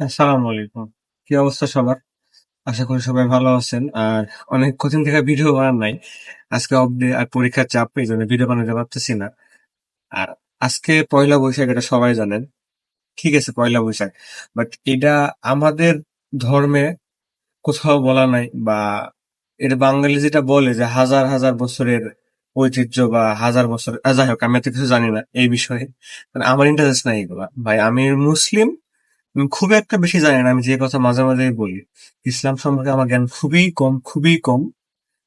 আসসালামু আলাইকুম। কি অবস্থা সবার? আশা করি সবাই ভালো আছেন। আর অনেক কঠিন থেকে ভিডিও বানান নাই। আজকে অবধি আর পরীক্ষার চাপ, এই জন্য ভিডিও বানাতে পারতেছি না। আর আজকে পয়লা বৈশাখ, এটা সবাই জানেন। ঠিক আছে, পয়লা বৈশাখ। বাট এটা আমাদের ধর্মে কোথাও বলা নাই বা এটা বাঙালি যেটা বলে যে হাজার হাজার বছরের ঐতিহ্য বা হাজার বছর যাই হোক, আমি এত কিছু জানি না এই বিষয়ে। মানে আমার ইন্টারেস্ট নাই এগুলা। ভাই, আমি মুসলিম খুব একটা বেশি জানি না, আমি যে কথা মাঝে মাঝে বলি। ইসলাম সম্পর্কে আমার জ্ঞান খুবই কম খুবই কম।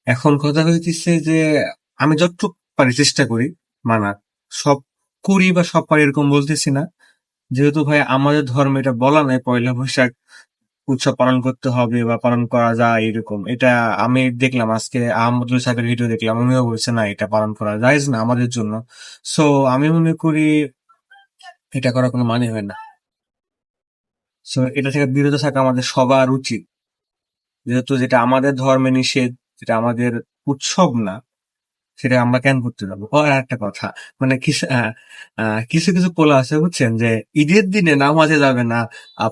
এখন কথা হইতেছে যে, আমি যতটুকু পারি চেষ্টা করি মানা সব করি বা সব পারি এরকম বলতেছি না। যেহেতু ভাই, আমাদের ধর্মে এটা বলা নাই, পয়লা বৈশাখ উৎসব পালন করতে হবে বা পালন করা যায় এরকম। এটা আমি দেখলাম, আজকে আহমদুল সাহেবের ভিডিও দেখলাম উনিও বলছে, না, এটা পালন করা যায় না আমাদের জন্য। সো আমি মনে করি এটা করার কোনো মানে হয় না। সো এটা থেকে বিরত থাকা আমাদের সবার উচিত। যেহেতু যেটা আমাদের ধর্মে নিষেধ, যেটা আমাদের উৎসব না, সেটা আমরা কেন করতে যাব? আর একটা কথা মানে কিছু কিছু পোলা আছে, বুঝছেন? যে ঈদের দিনে নামাজে যাবে না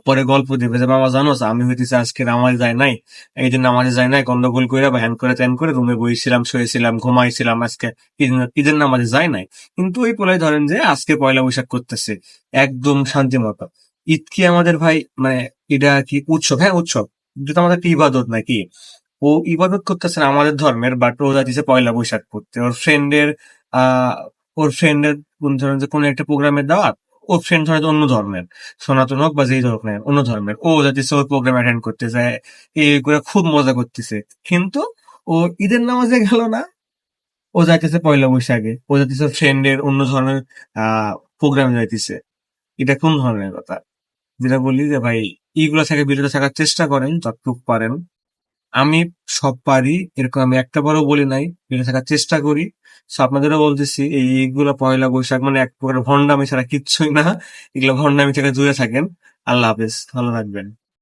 পরে গল্প দিবে যে বাবা জানো আমি হইতেছি আজকে নামাজে যাই নাই। এই দিন নামাজে যাই নাই, গন্ডগোল করে বা হ্যান করে ত্যান করে রুমে বইছিলাম, শুয়েছিলাম, ঘুমাইছিলাম, আজকে ঈদ- ঈদের নামাজে যাই নাই। কিন্তু ওই পোলাই ধরেন যে, আজকে পয়লা বৈশাখ করতেছে। একদম শান্তি মতো ঈদ কি আমাদের ভাই মানে এটা কি, উৎসব হ্যাঁ উৎসব। তো আমাদের একটা ইবাদত নাকি? ও ইবাদত করতেছে না আমাদের ধর্মের বাট ও যাচ্ছে পয়লা বৈশাখ করতে ওর ফ্রেন্ডের আহ ওর ফ্রেন্ডের কোন ধরেন যে কোন একটা প্রোগ্রামের দাওয়াত ওর ফ্রেন্ড ধরেন অন্য ধর্মের, সনাতন হোক বা যেই ধরনের অন্য ধর্মের। ও যাচ্ছে ওর প্রোগ্রাম অ্যাটেন্ড করতে যায় এগুলো খুব মজা করতেছে। কিন্তু ও ঈদের নামাজে গেল না। ও যাইতেছে পয়লা বৈশাখে। ও যাইতেছে ফ্রেন্ডের অন্য ধরনের আহ প্রোগ্রামে যাইতেছে। এটা কোন ধরনের কথা? যেটা বলি যে, ভাই, এইগুলো থেকে বিরত থাকার চেষ্টা করেন, যতটুক পারেন। আমি সব পারি, এরকম আমি একটা বারও বলি নাই, বিরত থাকার চেষ্টা করি। সো আপনাদেরও বলতেছি, এই এইগুলো পয়লা বৈশাখ মানে এক প্রকার ভণ্ডামি ছাড়া কিচ্ছুই না। এগুলো ভণ্ডামি থেকে দূরে থাকেন। আল্লাহ হাফেজ, ভালো থাকবেন।